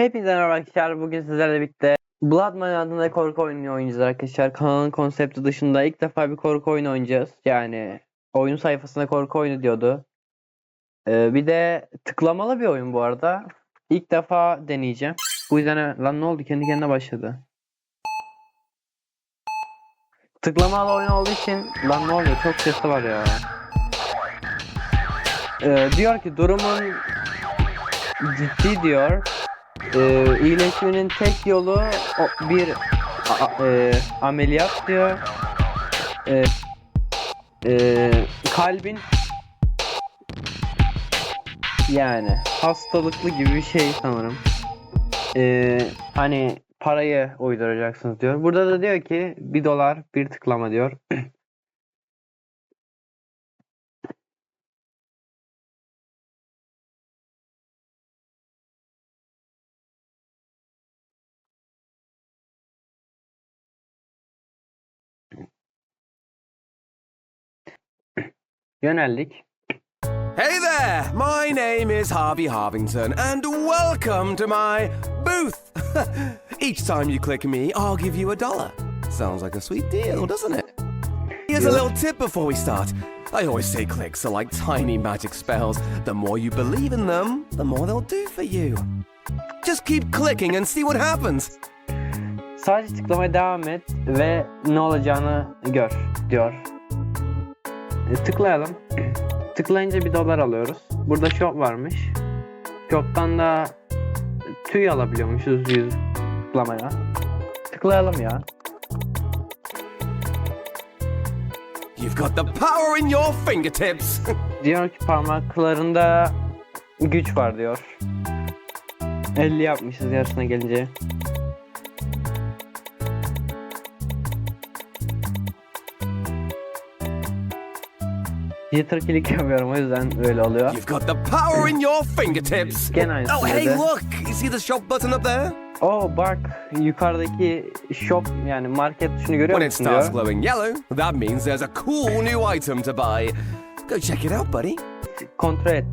Hepinize merhaba arkadaşlar. Bugün sizlerle birlikte Blood Money adında korku oyunu oynayacağız arkadaşlar. Kanalın konsepti dışında ilk defa bir korku oyunu oynayacağız. Yani oyun sayfasında korku oyunu diyordu. Ee, bir de tıklamalı bir oyun bu arada. İlk defa deneyeceğim. Bu yüzden lan ne oldu kendi kendine başladı. Tıklamalı oyun olduğu için lan ne oluyor çok sesi var ya. Ee, diyor ki durumun ciddi diyor. Ee, iyileşmenin tek yolu o- bir a- e, ameliyat diyor. Ee, e, kalbin yani hastalıklı gibi bir şey sanırım. Ee, hani parayı uyduracaksınız diyor. Burada da diyor ki bir dolar bir tıklama diyor. Yöneldik. Hey there! My name is Harvey Harvington, and welcome to my booth! Each time you click me, I'll give you a dollar. Sounds like a sweet deal, doesn't it? Here's a little tip before we start. I always say clicks are like tiny magic spells. The more you believe in them, the more they'll do for you. Just keep clicking and see what happens. Sadece tıklamaya devam et ve ne olacağını gör diyor. E, tıklayalım. Tıklayınca bir dolar alıyoruz. Burada shop varmış. Shop'tan da tüy alabiliyormuşuz 100 tıklamaya. Tıklayalım ya. You've got the power in your fingertips. Diyor ki parmaklarında güç var diyor. 50 yapmışız yarısına gelince. Jitter click yapıyorum o yüzden böyle oluyor. You've got the power in your fingertips. Gene aynısını Oh, hey, look! You see the shop button up there? Oh bak yukarıdaki shop yani market tuşunu görüyor When it musun starts diyor. glowing yellow, that means there's a cool new item to buy. Go check it out, buddy. Kontrol et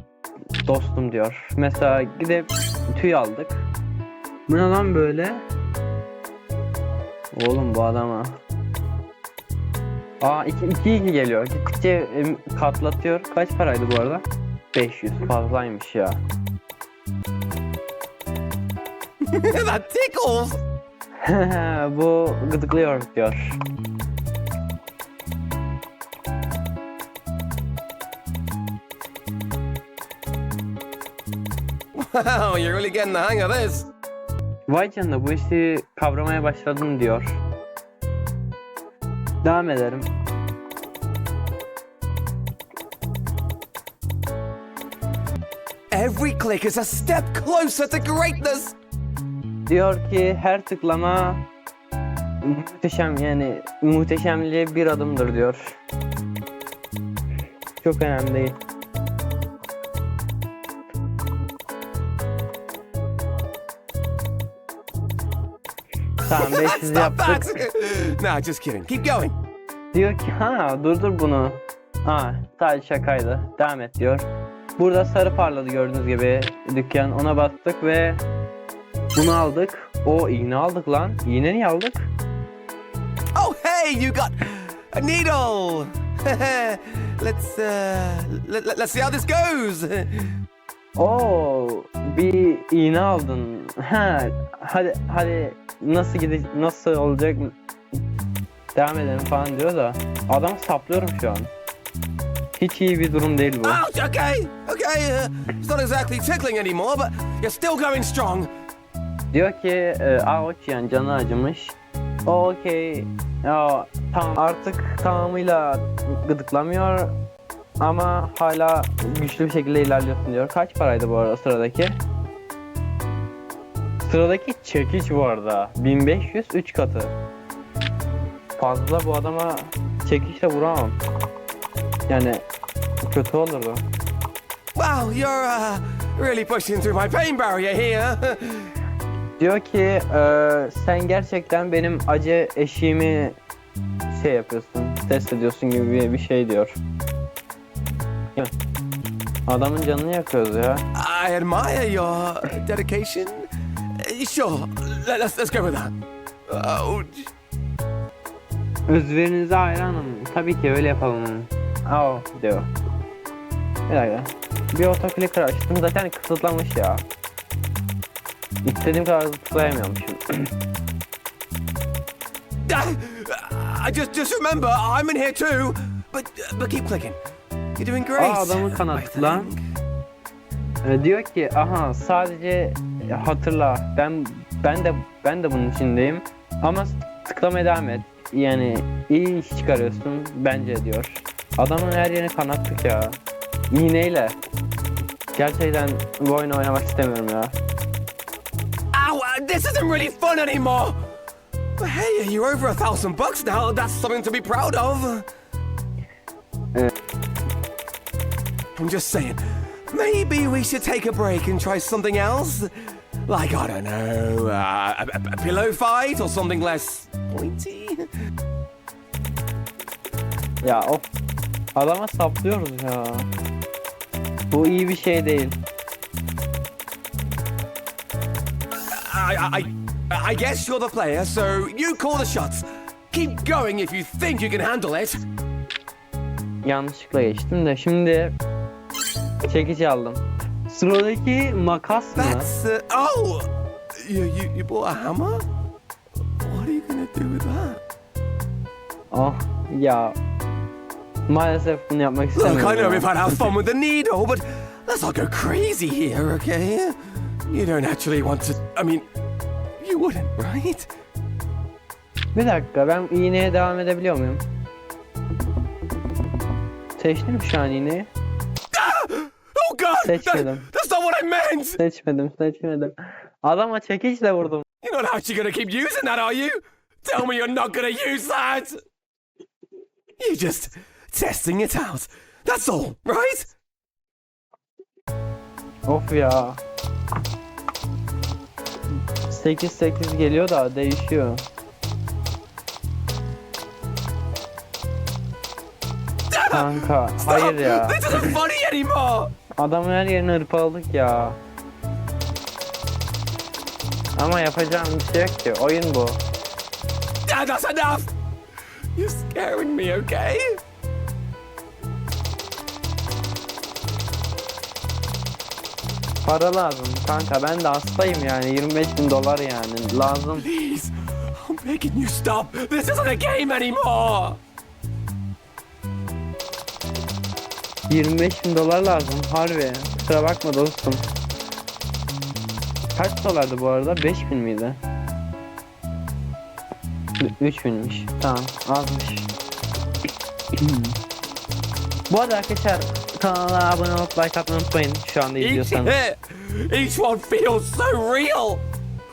dostum diyor. Mesela gidip tüy aldık. Bu ne lan böyle? Oğlum bu adama. Aa 2 2 2 geliyor. Gittikçe katlatıyor. Kaç paraydı bu arada? 500 fazlaymış ya. that tickles! bu gıdıklıyor diyor. Wow, you're really getting the hang of this. Vay canına bu işi kavramaya başladım diyor. Devam ederim. Every click is a step closer to greatness. Diyor ki her tıklama muhteşem yani muhteşemliğe bir adımdır diyor. Çok önemli değil. Tamam 500 Stop that! yaptık. nah, just kidding. Keep going. Diyor ki ha durdur bunu. Ha sadece şakaydı. Devam et diyor. Burada sarı parladı gördüğünüz gibi dükkan. Ona bastık ve bunu aldık. O iğne aldık lan. İğne niye aldık? Oh, hey, you got a needle. let's uh, let, let, let's see how this goes. Oo bir iğne aldın. Ha hadi hadi nasıl gide nasıl olacak devam edelim falan diyor da adam saplıyorum şu an. Hiç iyi bir durum değil bu. Ouch, okay, okay. Uh, it's not exactly tickling anymore, but you're still going strong. Diyor ki e, ouch yani canı acımış. O okey. Ya tamam artık tamamıyla gıdıklamıyor ama hala güçlü bir şekilde ilerliyorsun diyor. Kaç paraydı bu arada sıradaki? Sıradaki çekiç bu arada. 1500 3 katı. Fazla bu adama çekişle vuramam. Yani kötü olurdu. Wow, you're uh, really pushing through my pain barrier here. Diyor ki "Ee, sen gerçekten benim acı eşiğimi şey yapıyorsun, test ediyorsun gibi bir, bir şey diyor. Adamın canını yakıyoruz ya. I admire your dedication. Us let's go with that. Oh, Özverinize hayranım. Tabii ki öyle yapalım. Aa diyor. Bir dakika. Bir otoclicker açtım zaten kısıtlamış ya. İstediğim kadar tıklayamıyormuşum. I just just remember I'm in here too. But but keep clicking. You're doing great. Aa adamı I kanattı lan. Ee, diyor ki aha sadece hatırla ben ben de ben de bunun içindeyim ama tıklamaya devam et. Yani iyi iş çıkarıyorsun bence diyor. Adamın her yerini kanattık ya. İğneyle. Gerçekten bu oyunu oynamak istemiyorum ya. Ow! uh, This isn't really fun anymore. But hey, you're over a thousand bucks now. That's something to be proud of. Uh. I'm just saying. Maybe we should take a break and try something else. Like I don't know, uh, a, a- pillow fight or something less pointy. Ya of. Adama saplıyoruz ya. Bu iyi bir şey değil. I, I, I guess you're the player, so you call the shots. Keep going if you think you can handle it. Yanlışlıkla geçtim de şimdi çekici aldım. Sıradaki makas mı? That's uh, oh, you, you you bought a hammer. What are you gonna do with that? Oh ya. Maalesef bunu yapmak Look. I know we've had our fun with the needle, but let's not go crazy here, okay? You don't actually want to. I mean, you wouldn't, right? Bir dakika ben iğneye devam edebiliyor muyum? Seçtim şu an iğneyi. God, that- Seçmedim. that's not what I meant. Seçmedim seçmedim. Adama çekiçle vurdum. You're not actually gonna keep using that, are you? Tell me you're not gonna use that. You're just testing it out. That's all, right? Of ya. 8-8 geliyor da değişiyor. Kanka hayır ya. This isn't funny anymore. Adamın her yerini hırpaladık ya. Ama yapacağım bir şey yok ki. Oyun bu. Dad, that's enough. You're scaring me, okay? Para lazım kanka ben de hastayım yani 25 bin dolar yani lazım. Please, I'm begging you, stop. This isn't a game anymore. 25 bin dolar lazım harbi. Kusura bakma dostum. Kaç dolardı bu arada? 5 bin miydi? 3 binmiş. Tamam azmış. bu arada arkadaşlar kanala abone olup like atmayı unutmayın şu anda izliyorsanız. each one feels so real.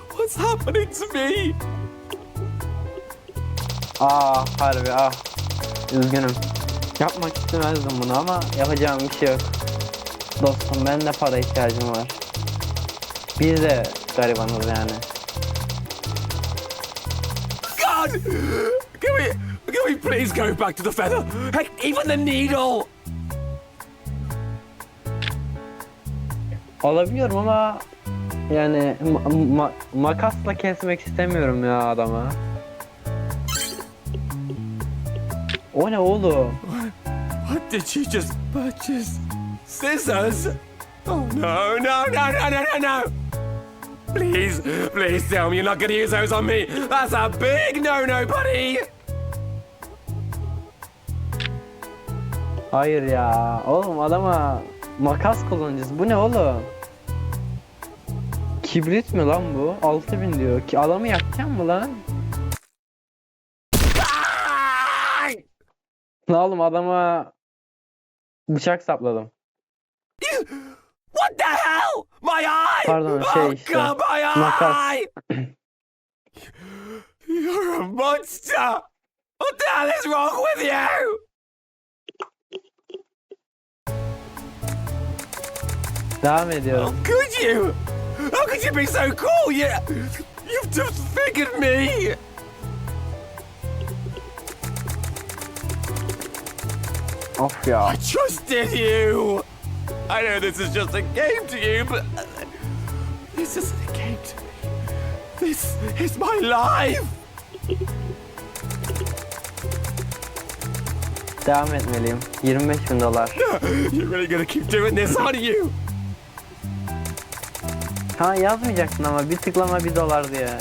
What's happening to me? Aa harbi ah. Üzgünüm. Yapmak istemezdim bunu ama yapacağım bir şey yok. Dostum ben de para ihtiyacım var. Biz de garibanız yani. God! Can we, can we please go back to the feather? Heck, even the needle! Alabiliyorum ama yani ma- ma- makasla kesmek istemiyorum ya adamı. O ne oğlum? What did you just purchase? Scissors? Oh no, no, no, no, no, no, no! Please, please tell me you're not gonna use those on me. That's a big no-no, buddy! Hayır ya. Oğlum adama makas kullanacağız. Bu ne oğlum? Kibrit mi lan bu? 6000 diyor. Ki adamı yakacağım mı lan? Lan oğlum adama bıçak sapladım. What the hell? My eye! Pardon, oh, şey oh işte, God, my makas. eye! You're a monster! What the hell is wrong with you? Devam How ediyorum. could you? How could you be so cool? You, you've disfigured me! Of ya. I trusted you! I know this is just a game to you, but this isn't a game to me. This is my life. Devam etmeliyim. 25 bin dolar. You're really gonna keep doing this, aren't you? Ha yazmayacaksın ama bir tıklama 1 dolar diye.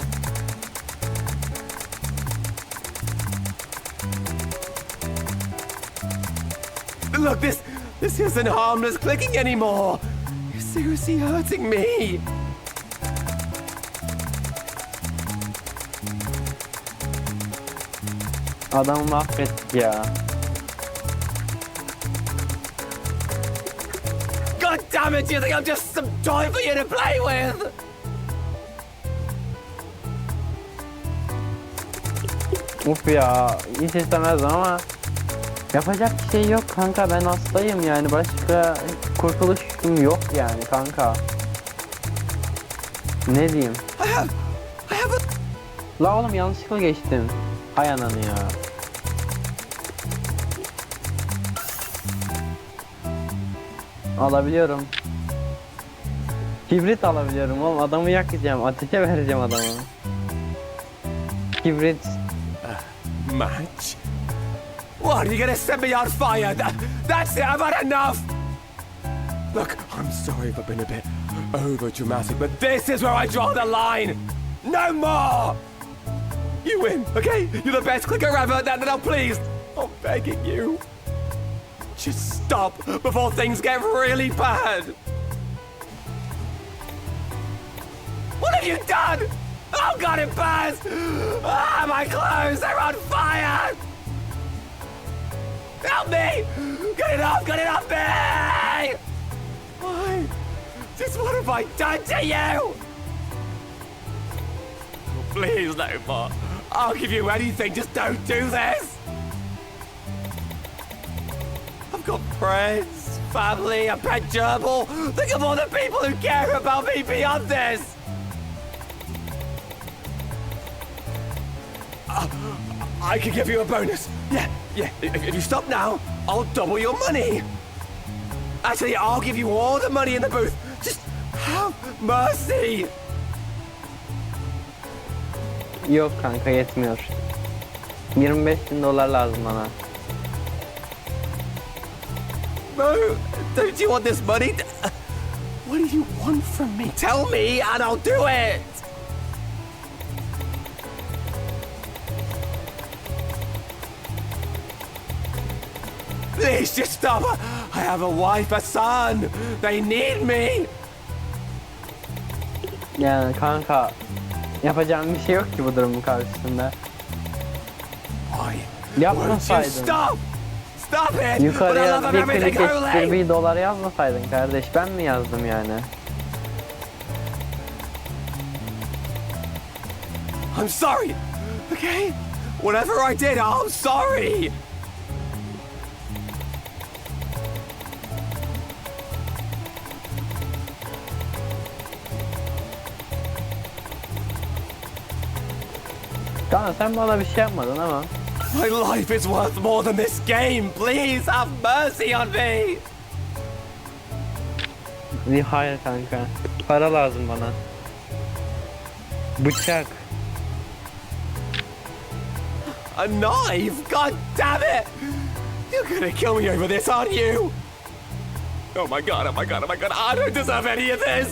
Look, this this isn't harmless clicking anymore. You're seriously hurting me. Adamı mahvettik ya. God damn it, you think I'm just some toy for you to play with? Uf ya hiç istemezdim ama yapacak bir şey yok kanka ben hastayım yani başka kurtuluşum yok yani kanka. Ne diyeyim? I have I have a La oğlum yanlışlıkla geçtim. Hay ananı ya. Alabiliyorum. Kibrit alabiliyorum oğlum adamı yakacağım ateşe vereceğim adamı. Kibrit match. What, are you gonna set me on fire? That, that's it, I've had enough! Look, I'm sorry if I've been a bit over dramatic, but this is where I draw the line! No more! You win, okay? You're the best clicker ever, now, now please! I'm begging you. Just stop before things get really bad! What have you done? Oh god, it burns! Ah, my clothes, they're on fire! Help me! Get it off, get it off me! Why? Just what have I done to you? Please, more. I'll give you anything, just don't do this! I've got friends, family, a pet gerbil. Think of all the people who care about me beyond this! Uh, I can give you a bonus. Yeah, yeah. If, you stop now, I'll double your money. Actually, I'll give you all the money in the booth. Just have mercy. yok kanka yetmiyor. 25 bin dolar lazım bana. No, don't you want this money? What do you want from me? Tell me, and I'll do it. Please just stop. I have a wife, a son. They need me. Yani kanka yapacağım bir şey yok ki bu durumun karşısında. Why won't you Yapmasaydın. stop? Stop it! Yukarıya love bir everything eşittir holy! bir dolar yazmasaydın kardeş ben mi yazdım yani? I'm sorry, okay? Whatever I did, I'm sorry! Kanka sen bana bir şey yapmadın ama. My life is worth more than this game! Please have mercy on me! Hayır kanka. Para lazım bana. Bıçak. A knife? God damn it! You're gonna kill me over this, aren't you? Oh my god, oh my god, oh my god, I don't deserve any of this!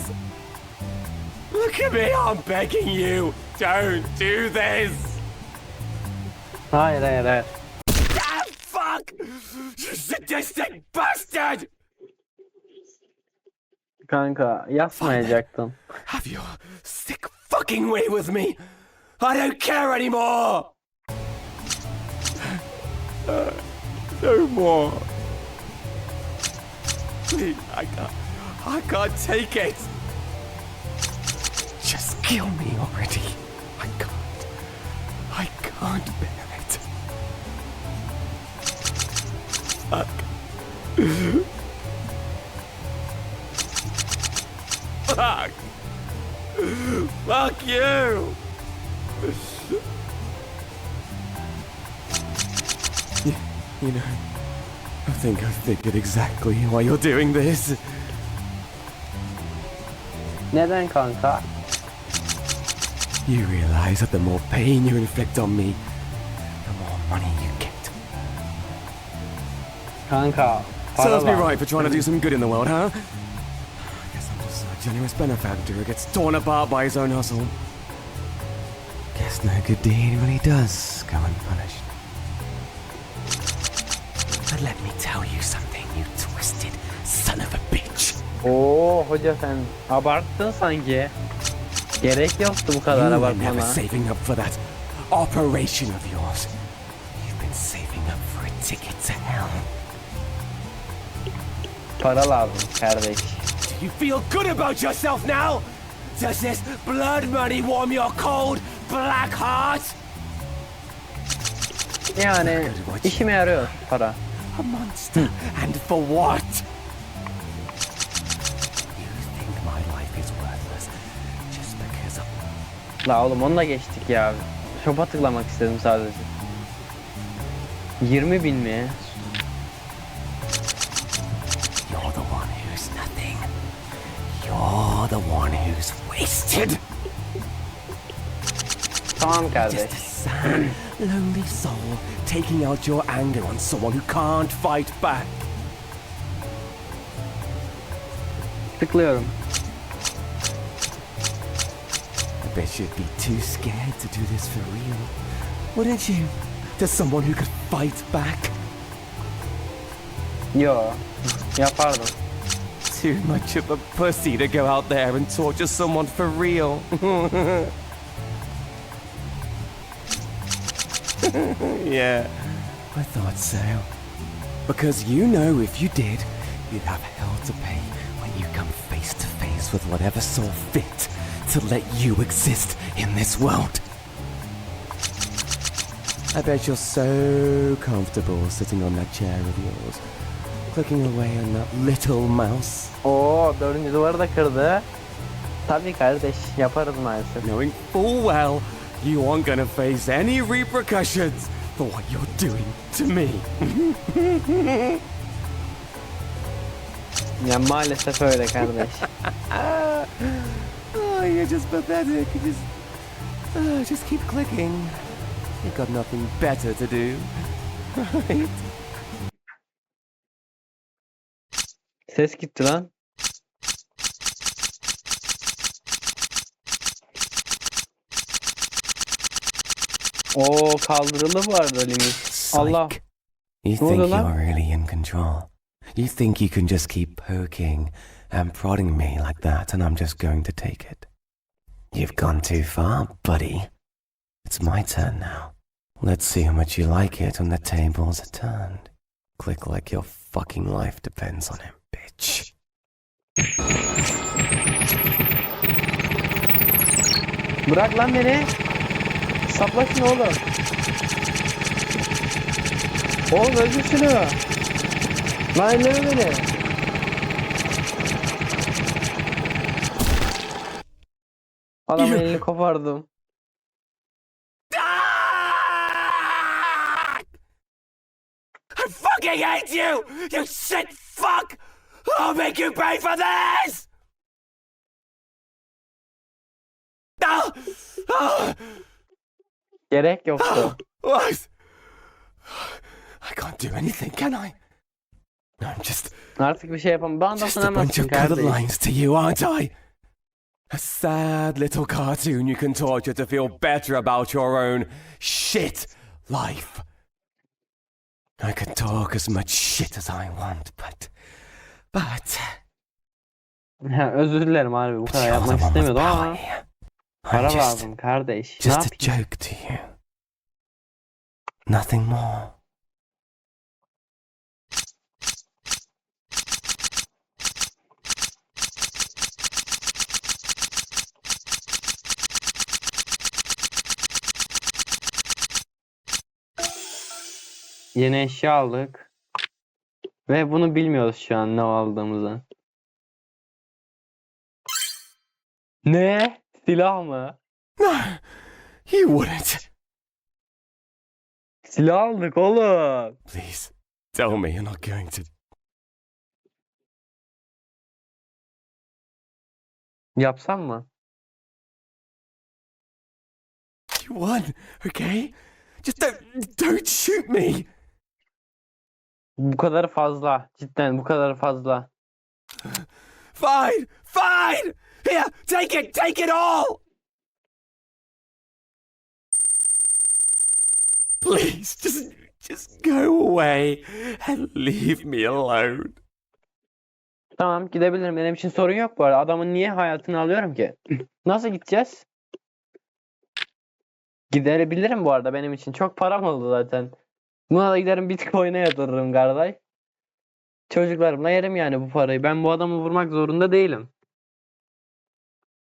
Look at me, I'm begging you! Don't do this! Hayır hayır hayır. Ah, fuck! You sadistic bastard! Kanka yapmayacaktın. Have your sick fucking way with me! I don't care anymore! Uh, no more. Please, I can't. I can't take it. Just kill me already. I can't. I can't bear Fuck. Fuck. Fuck you. You, you know, I think I've figured exactly why you're doing this. Neden kanka? You realize that the more pain you inflict on me, Kanka. Serves me right for trying to do some good in the world, huh? I guess I'm just a generous benefactor who gets torn apart by his own hustle. Guess no good deed really does go unpunished. But let me tell you something, you twisted son of a bitch. Oh, Oo hoca sen abarttın sanki. Gerek yoktu bu kadar you were never abartmana. saving up for that operation of yours. You've been saving up for a ticket to hell. Para lazım kardeş. You feel good about yourself now? Does this blood money warm your cold, black heart? Yani işime yarıyor para. A monster, and for what? You think my life is worthless just because of La oğlum onu da geçtik ya. Shop'a tıklamak istedim sadece. 20 bin mi? The one who's wasted. Kardeş. Just a sad, lonely soul taking out your anger on someone who can't fight back. Tıklıyorum. I bet you'd be too scared to do this for real. Wouldn't you? To someone who could fight back? Yo. Yapardım. Too much of a pussy to go out there and torture someone for real. yeah, I thought so. Because you know if you did, you'd have hell to pay when you come face to face with whatever saw fit to let you exist in this world. I bet you're so comfortable sitting on that chair of yours, clicking away on that little mouse, Oo dördüncü duvarı da kırdı. Tabii kardeş yaparız maalesef. knowing full well you aren't gonna face any repercussions for what you're doing to me. Ya maalesef öyle kardeş. Oh, you're just pathetic. You just, uh, just keep clicking. You've got nothing better to do, right? Ses gitti lan. Bu arada limit. Allah. You Ne think oluyor lan? you're really in control. You think you can just keep poking and prodding me like that, and I'm just going to take it. You've gone too far, buddy. It's my turn now. Let's see how much you like it when the tables are turned. Click like your fucking life depends on it, bitch. Bırak lan beni. Sapla şunu oğlum. Oğlum öldür şunu. Lan elleme beni. Adam Yuh. elini kopardım. I fucking hate you! You shit fuck! I'll make you pay for this! Ah! Ah! Gerek yoktu. What? I can't do anything, can I? No, I'm just, Artık bir şey yapamam. Bana just a bunch dokunamazsın of colored lines to you, aren't I? A sad little cartoon you can torture to feel better about your own shit life. I can talk as much shit as I want, but, but, Özür dilerim abi bu kadar yapmak istemiyordum ama here. I'm para just, lazım kardeş. Ne just a yapayım? joke to you. Nothing more. Yeni eşya aldık. Ve bunu bilmiyoruz şu an ne aldığımızı. Ne? Silah mı? No, you wouldn't. Silah aldık oğlum. Please, tell me you're not going to. Yapsam mı? one, okay? Just don't don't shoot me. Bu kadar fazla. Cidden bu kadar fazla. Fine, fine. Here, take it, take it all. Please, just just go away and leave me alone. Tamam gidebilirim. Benim için sorun yok bu arada. Adamın niye hayatını alıyorum ki? Nasıl gideceğiz? Gidebilirim bu arada benim için. Çok param oldu zaten. Buna da giderim Bitcoin'e yatırırım kardeş. Çocuklarımla yerim yani bu parayı. Ben bu adamı vurmak zorunda değilim.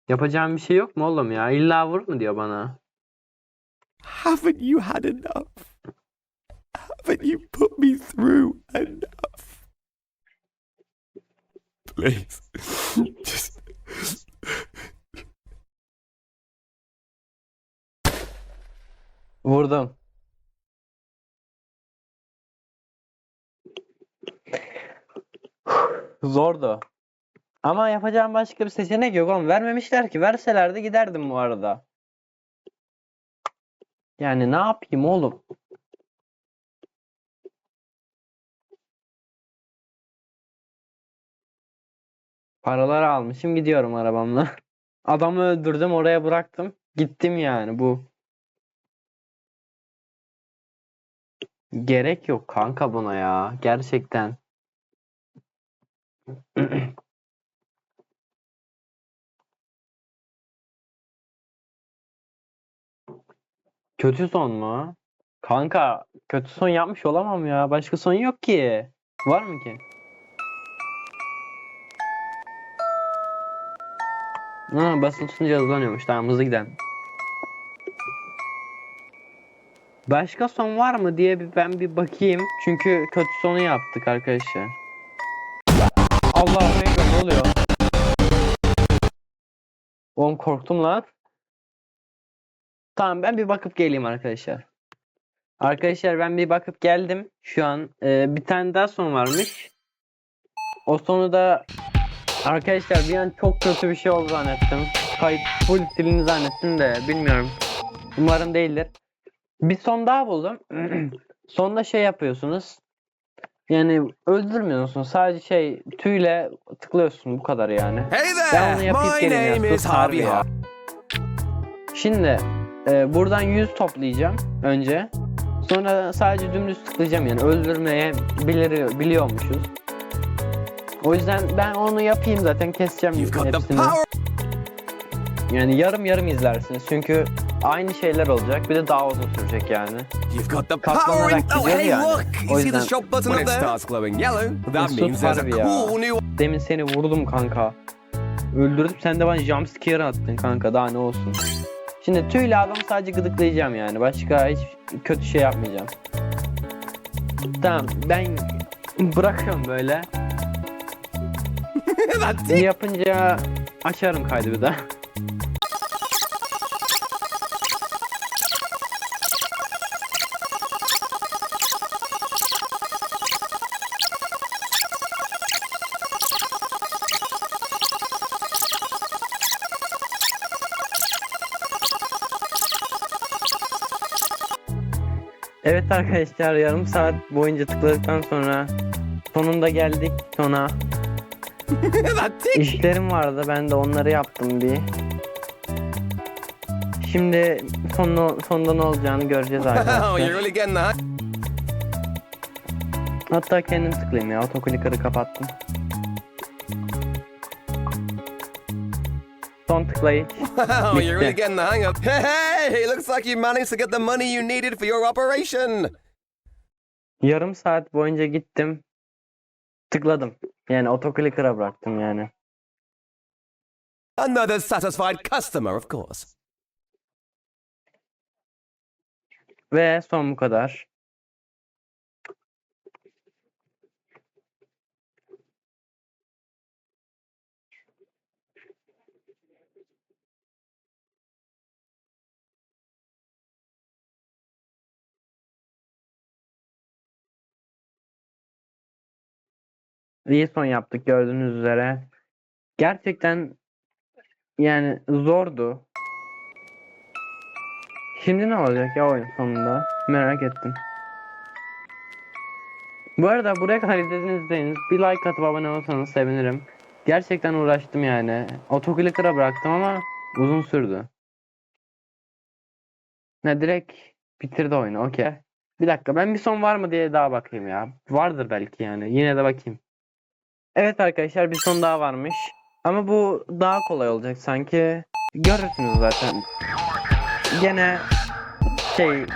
Yapacağım bir şey yok mu oğlum ya? İlla vur mu diyor bana. Haven't you had enough? Haven't you put me through enough? Please, just Vurdum. Zordu. Ama yapacağım başka bir seçenek yok oğlum. Vermemişler ki. Verselerdi giderdim bu arada. Yani ne yapayım oğlum? Paraları almışım gidiyorum arabamla. Adamı öldürdüm oraya bıraktım. Gittim yani bu. Gerek yok kanka buna ya. Gerçekten. Kötü son mu? Kanka kötü son yapmış olamam ya. Başka son yok ki. Var mı ki? Ha, basılı tutunca hızlanıyormuş. Tamam hızlı gidelim. Başka son var mı diye ben bir bakayım. Çünkü kötü sonu yaptık arkadaşlar. Allah'ım ne oluyor? Oğlum korktum lan. Tamam ben bir bakıp geleyim arkadaşlar. Arkadaşlar ben bir bakıp geldim. Şu an e, bir tane daha son varmış. O sonu da arkadaşlar bir an çok kötü bir şey oldu zannettim. Kayıt full silini zannettim de bilmiyorum. Umarım değildir. Bir son daha buldum. Sonda şey yapıyorsunuz. Yani öldürmüyorsun. Sadece şey tüyle tıklıyorsun bu kadar yani. Hey Ben onu there. yapıp geleyim ya. harbi ya. Şimdi e, buradan 100 toplayacağım önce. Sonra sadece dümdüz tıklayacağım yani öldürmeye bilir, biliyormuşuz. O yüzden ben onu yapayım zaten keseceğim hepsini. Yani yarım yarım izlersiniz çünkü aynı şeyler olacak bir de daha uzun sürecek yani. You've got the Katlanarak power. In... Oh, gidiyor hey, yani. look. O You see the yüzden- shop button When up it there? starts glowing yellow, that Mesut means there's a harbi ya. cool new Demin seni vurdum kanka. Öldürdüm sen de bana jumpscare attın kanka daha ne olsun. Şimdi tüyle adamı sadece gıdıklayacağım yani. Başka hiç kötü şey yapmayacağım. Tamam ben bırakıyorum böyle. That's it. Yapınca açarım kaydı bir daha. Evet arkadaşlar yarım saat boyunca tıkladıktan sonra sonunda geldik sona. İşlerim vardı ben de onları yaptım bir. Şimdi sonu, sonunda ne olacağını göreceğiz arkadaşlar. Hatta kendim tıklayayım ya otoclicker'ı kapattım. Son tıklayış. Oh, you're really Bitti. getting the hang of. Hey, looks like you managed to get the money you needed for your operation. Yarım saat boyunca gittim. Tıkladım. Yani otoclicker'a bıraktım yani. Another satisfied customer, of course. Ve son bu kadar. İyi son yaptık gördüğünüz üzere. Gerçekten yani zordu. Şimdi ne olacak ya oyun sonunda? Merak ettim. Bu arada buraya kadar izlediyseniz bir like atıp abone olursanız sevinirim. Gerçekten uğraştım yani. Otoclicker'a bıraktım ama uzun sürdü. Ne direkt bitirdi oyunu. Okey. Bir dakika ben bir son var mı diye daha bakayım ya. Vardır belki yani. Yine de bakayım. Evet arkadaşlar bir son daha varmış. Ama bu daha kolay olacak sanki. Görürsünüz zaten. Gene şey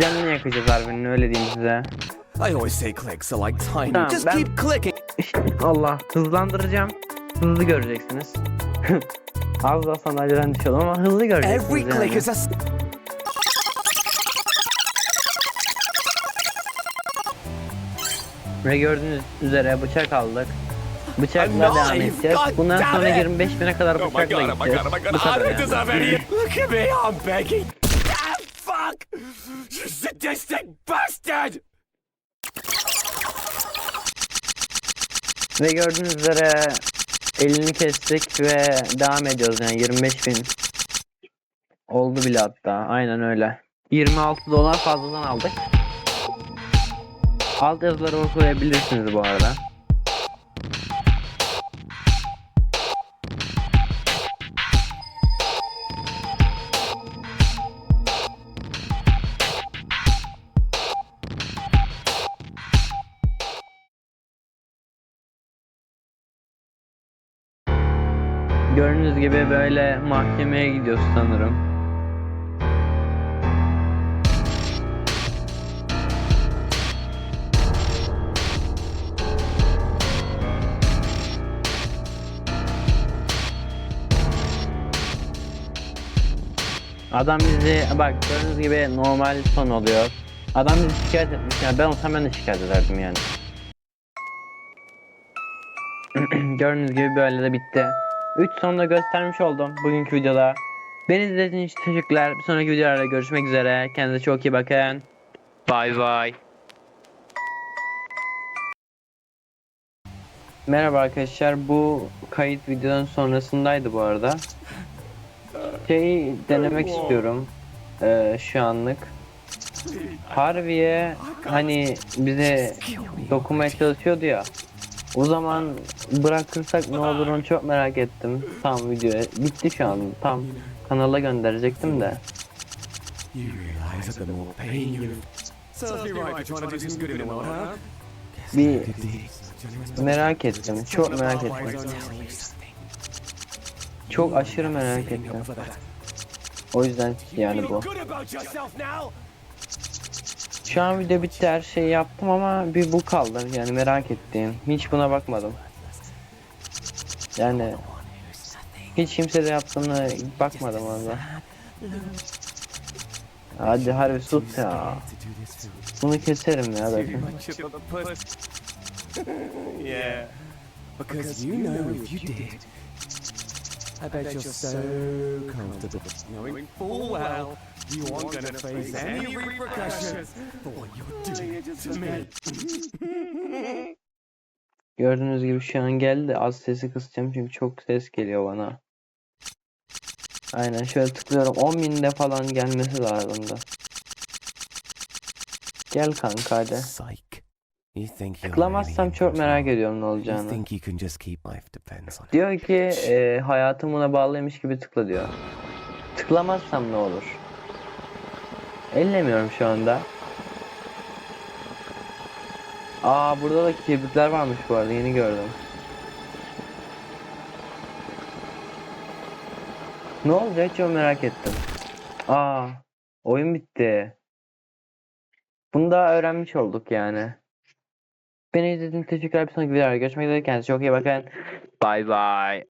canını yakacağız harbinin öyle diyeyim size. I always say clicks are like tiny. Tamam, Just ben- keep clicking. Allah hızlandıracağım. Hızlı göreceksiniz. Az daha sandalyeden düşüyordum ama hızlı göreceksiniz Every yani. click is a. Ve gördüğünüz üzere bıçak aldık. Bıçakla devam edeceğiz. Bundan sonra it. 25 bine kadar bıçakla gideceğiz. Bu kadar yani. Look at me, I'm begging. Ah, fuck! You sadistic bastard! Ve gördüğünüz üzere elini kestik ve devam ediyoruz yani 25 bin. Oldu bile hatta aynen öyle. 26 dolar fazladan aldık. Alt yazıları okuyabilirsiniz bu arada. Gördüğünüz gibi böyle mahkemeye gidiyoruz sanırım. Adam bizi bak gördüğünüz gibi normal son oluyor. Adam bizi şikayet etmiş yani ben olsam ben de şikayet ederdim yani. Gördüğünüz gibi böyle de bitti. 3 sonunda göstermiş oldum bugünkü videoda. Beni izlediğiniz için teşekkürler. Bir sonraki videolarda görüşmek üzere. Kendinize çok iyi bakın. Bay bay. Merhaba arkadaşlar. Bu kayıt videonun sonrasındaydı bu arada. Şeyi denemek istiyorum. Ee, şu anlık. Harvey'e hani bize dokunmaya çalışıyordu ya. O zaman bırakırsak ne olur onu çok merak ettim. Tam videoya bitti şu an. Tam kanala gönderecektim de. Bir merak ettim. Çok merak ettim. Çok aşırı merak ettim. O yüzden yani bu. Şu an video bitti her şeyi yaptım ama bir bu kaldı yani merak ettiğim. Hiç buna bakmadım. Yani hiç kimse de yaptığına bakmadım orada. Hadi harbi sus ya. Bunu keserim ya zaten. yeah. Because you know if you did, I bet you're so comfortable knowing full well you aren't gonna face any repercussions for what you're doing to me. Gördüğünüz gibi şu an geldi. Az sesi kısacağım çünkü çok ses geliyor bana. Aynen şöyle tıklıyorum. 10.000'de falan gelmesi lazımdı. Gel kanka hadi. Psych. You think you're Tıklamazsam really çok merak ediyorum ne You olacağını. think you can just keep life depends on it. Diyor ki e, hayatım buna bağlıymış gibi tıkla diyor. Tıklamazsam ne olur? Ellemiyorum şu anda. Aa burada da kibritler varmış bu arada yeni gördüm. Ne olacak çok merak ettim. Aa oyun bitti. Bunu da öğrenmiş olduk yani. Beni izlediğiniz için teşekkürler. Bir sonraki videoda görüşmek üzere. Kendinize çok iyi bakın. Bye bye.